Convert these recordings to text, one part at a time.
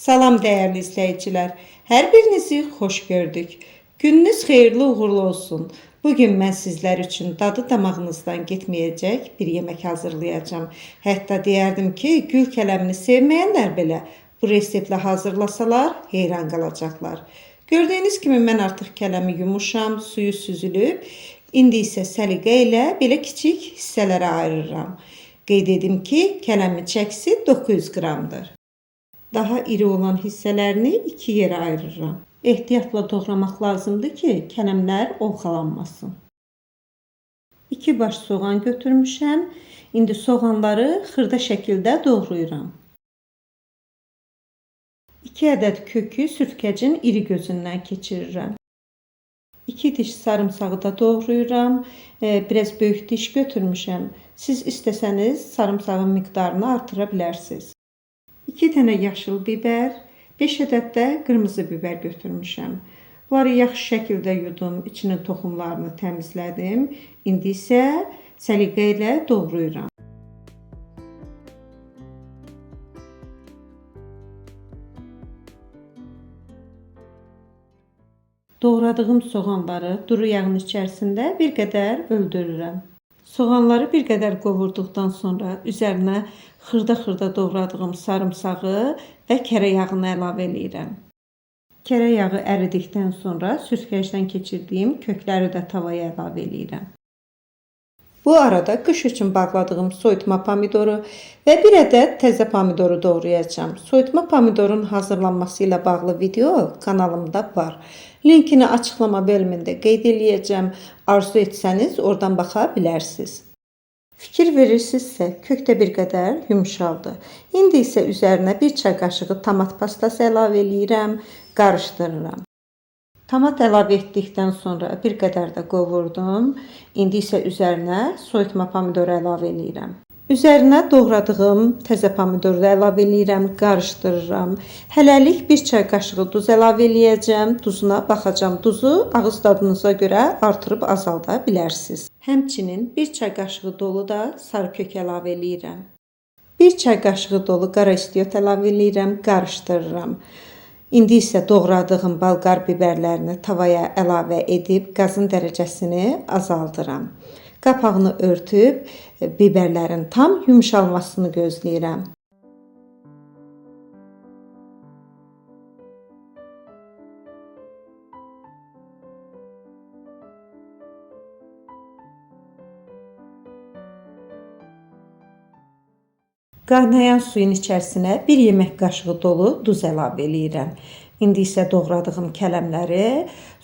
Salam dəyərli izləyicilər. Hər birinizi xoş gördük. Gününüz xeyirli uğurlu olsun. Bugün mən sizlər üçün dadı damağınızdan getməyəcək bir yemək hazırlayacağam. Hətta deyərdim ki, gül kələmini sevməyənlər belə bu reseptlə hazırlasalar heyran qalacaqlar. Gördüyünüz kimi mən artıq kələmi yumuşam, suyu süzülüb. İndi isə səliqə ilə belə kiçik hissələrə ayırıram. Qeyd edim ki, kələmin çəkisi 900 qramdır. Daha iri olan hissələrini iki yerə ayırıram. Ehtiyatla doğramaq lazımdır ki, kələmlər ovxalanmasın. 2 baş soğan götürmüşəm. İndi soğanları xırda şəkildə doğrayıram. 2 ədəd kökü sürtkəcin iri gözündən keçirirəm. 2 diş sarımsağı da doğrayıram. E, biraz böyük diş götürmüşəm. Siz istəsəniz sarımsağın miqdarını artıra bilərsiniz. 2 dənə yaşıl bibər, 5 ədəd də qırmızı bibər götürmüşəm. Bunları yaxşı şəkildə yudum, içinin toxumlarını təmizlədim. İndi isə səliqə ilə doğrayıram. Doğradığım soğanları duru yağın içərisində bir qədər öldürürəm. Soğanları bir qədər qovurduqdan sonra üzərinə xırda-xırda doğradığım sarımsağı və kərə yağını əlavə eləyirəm. Kərə yağı əridikdən sonra süzgəcdən keçirdiyim kökləri də tavaya əlavə eləyirəm. Bu arada qış üçün bağladığım soyutma pomidoru və bir ədəd təzə pomidoru doğrayacağam. Soyutma pomidorun hazırlanması ilə bağlı video kanalımda var. Linkini açıqlama bölümündə qeyd eləyəcəm. Arzu etsəniz oradan baxa bilərsiniz. Fikir verirsinizsə, kökdə bir qədər yumşaldı. İndi isə üzərinə bir çay qaşığı tomat pastası əlavə eləyirəm, qarışdırıram. Tomat əlavə etdikdən sonra bir qədər də qovurdum. İndi isə üzərinə soyutma pomidoru əlavə eləyirəm. Üzərinə doğradığım təzə pomidoru əlavə eləyirəm, qarışdırıram. Hələlik bir çay qaşığı duz əlavə eləyəcəm. Duzuna baxacağam. Duzu ağız dadınıza görə artırıb azalda bilərsiniz. Həmçinin bir çay qaşığı dolu da sarı kök əlavə eləyirəm. Bir çay qaşığı dolu qara istiot əlavə eləyirəm, qarışdırıram. İndi isə doğradığım balqar bibərlərini tavaya əlavə edib qazın dərəcəsini azaldıram. Qapağını örtüb bibərlərin tam yumşalmasını gözləyirəm. Qaynayan suyun içərisinə 1 yemək qaşığı dolu duz əlavə eləyirəm. İndi isə doğradığım kələmləri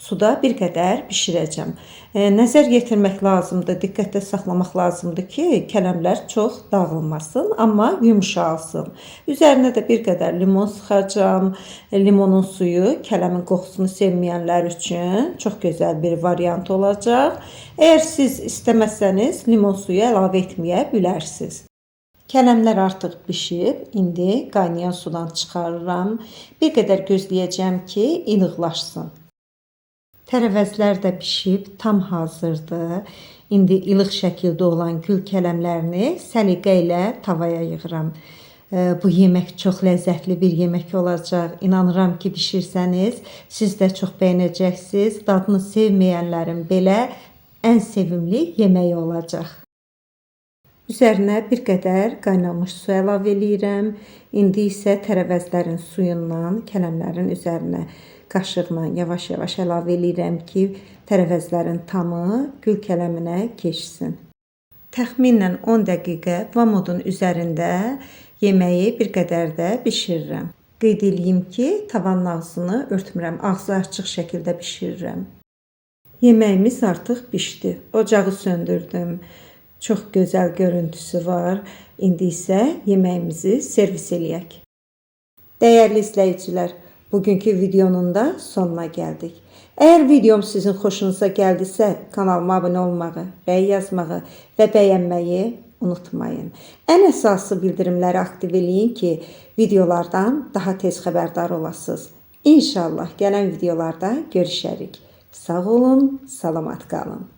suda bir qədər bişirəcəm. E, nəzər yetirmək lazımdır, diqqətdə saxlamaq lazımdır ki, kələmlər çox dağılmasın, amma yumşalsın. Üzərinə də bir qədər limon sıxacağam. E, limonun suyu kələmin qoxusunu sevməyənlər üçün çox gözəl bir variant olacaq. Əgər siz istəməsəniz limon suyu əlavə etməyə bilərsiniz. Kələmlər artıq bişib, indi qaynayan sudan çıxarıram. Bir qədər gözləyəcəm ki, ilıqlaşsın. Tərəvəzlər də bişib, tam hazırdır. İndi ilıq şəkildə olan gül kələmlərini səliqə ilə tavaya yığıram. Bu yemək çox ləzzətli bir yemək olacaq. İnanıram ki, bişirsəniz, siz də çox bəyənəcəksiniz. Dadını sevməyənlərin belə ən sevimli yeməyi olacaq. Üzərinə bir qədər qaynamış su əlavə eləyirəm. İndi isə tərəvəzlərin suyundan kələmlərin üzərinə qaşıqla yavaş-yavaş əlavə eləyirəm ki, tərəvəzlərin tamı gül kələminə keçsin. Təxminən 10 dəqiqə vamodun üzərində yeməyi bir qədər də bişirirəm. Qeyd eləyim ki, tavanın ağzını örtmürəm, ağzı açıq şəkildə bişirirəm. Yeməyimiz artıq bişdi. Ocağı söndürdüm. Çox gözəl görüntüsü var. İndi isə yeməyimizi servis eləyək. Dəyərli izləyicilər, bugünkü videonun da sonuna gəldik. Əgər videom sizin xoşunuza gəldisə, kanalıma abunə olmağı, rəy yazmağı və bəyənməyi unutmayın. Ən əsası bildirimləri aktiv eləyin ki, videolardan daha tez xəbərdar olasınız. İnşallah gələn videolarda görüşərik. Sağ olun, salamat qalın.